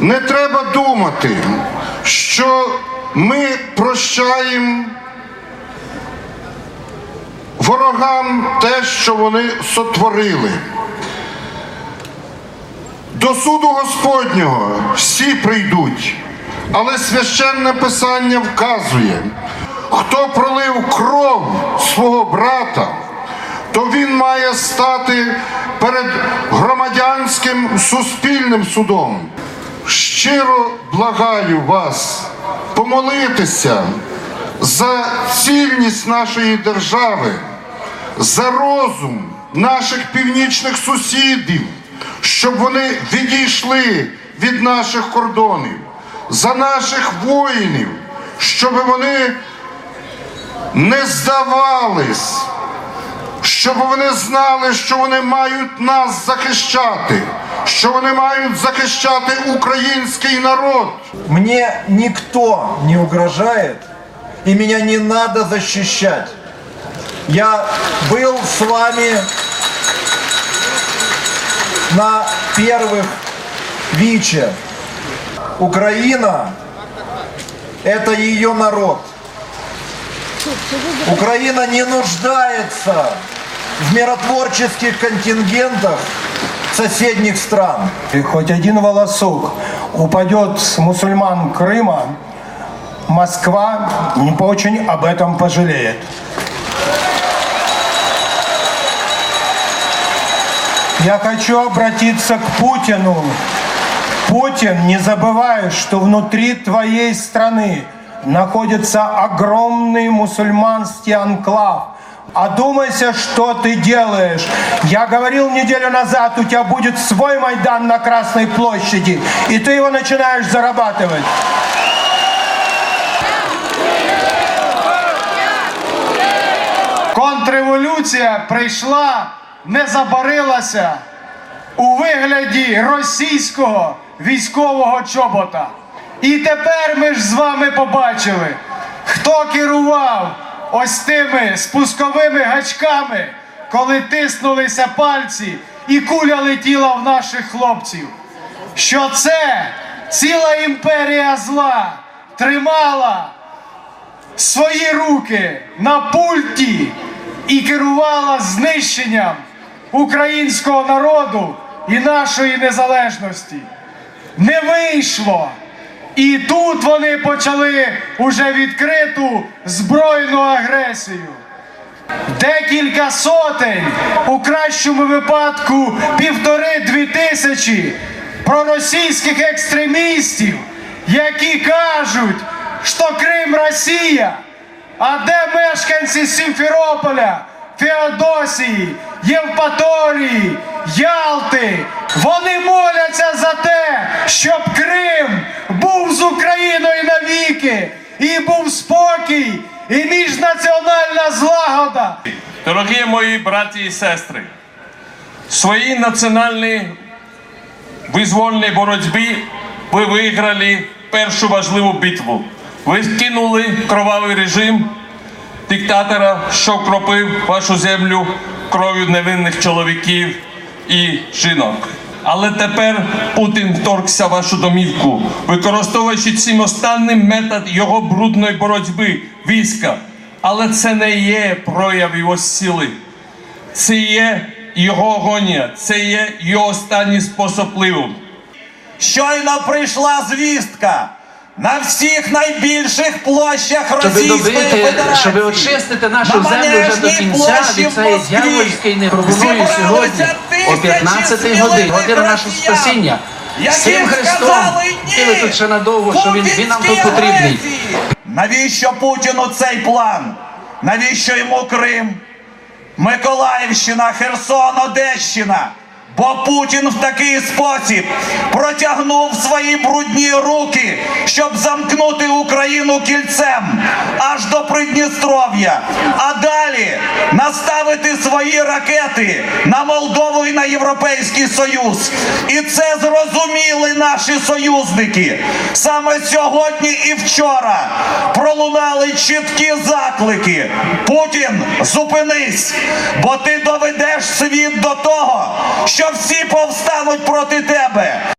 Не треба думати, що ми прощаємо ворогам те, що вони сотворили. До суду Господнього всі прийдуть, але священне писання вказує, хто пролив кров свого брата, то він має стати перед громадянським суспільним судом. Щиро благаю вас помолитися за цільність нашої держави, за розум наших північних сусідів, щоб вони відійшли від наших кордонів, за наших воїнів, щоб вони не здавались, щоб вони знали, що вони мають нас захищати, що вони мають захищати український народ. Мне никто не угрожает, и меня не надо защищать. Я был с вами на первых ВИЧе. Украина – это ее народ. Украина не нуждается в миротворческих контингентах соседних стран. И хоть один волосок упадет с мусульман Крыма, Москва не очень об этом пожалеет. Я хочу обратиться к Путину. Путин, не забывай, что внутри твоей страны находится огромный мусульманский анклав. Одумайся, что ты делаешь. Я говорил неделю назад, у тебя будет свой Майдан на Красной площади, и ты его начинаешь зарабатывать. Контрреволюція прийшла, не забарилася у вигляді російського військового чобота. І тепер ми ж з вами побачили, хто керував ось тими спусковими гачками, коли тиснулися пальці і куля летіла в наших хлопців. Що це ціла імперія зла тримала свої руки на пульті і керувала знищенням українського народу і нашої незалежності. Не вийшло. І тут вони почали уже відкриту збройну агресію. Декілька сотень, у кращому випадку півтори-дві тисячі проросійських екстремістів, які кажуть, що Крим Росія, а де мешканці Сімферополя, Феодосії, Євпаторії, Ялти, вони моляться за те, щоб Крим був навіки, і був спокій, і міжнаціональна злагода. Дорогі мої браті і сестри, в своїй національній визвольній боротьбі ви виграли першу важливу битву. Ви кинули кровавий режим диктатора, що кропив вашу землю кров'ю невинних чоловіків і жінок. Але тепер Путін вторгся в вашу домівку, використовуючи цим останнім метод його брудної боротьби війська. Але це не є прояв його сили. Це є його агонія, це є його останній спосіб впливу. Щойно прийшла звістка. На всіх найбільших площах щоб Російської добити, Федерації. щоб очистити нашу на землю вже до Манежній кінця площі від в цієї Москві дьявольської не пропоную зібралися сьогодні о тисячі 15 годині, година нашого спасіння. які З цим Христом, сказали і ви тут ще надовго, що він, він нам тут путінській потрібний. агресії. Навіщо Путіну цей план? Навіщо йому Крим? Миколаївщина, Херсон, Одещина. Бо Путін в такий спосіб протягнув свої брудні руки, щоб замкнути Україну кільцем аж до Придністров'я, а далі наставити свої ракети на Молдову і на Європейський Союз. І це зрозуміли наші союзники. Саме сьогодні і вчора пролунали чіткі заклики. Путін, зупинись, бо ти доведеш світ до того, що всі повстануть проти тебе.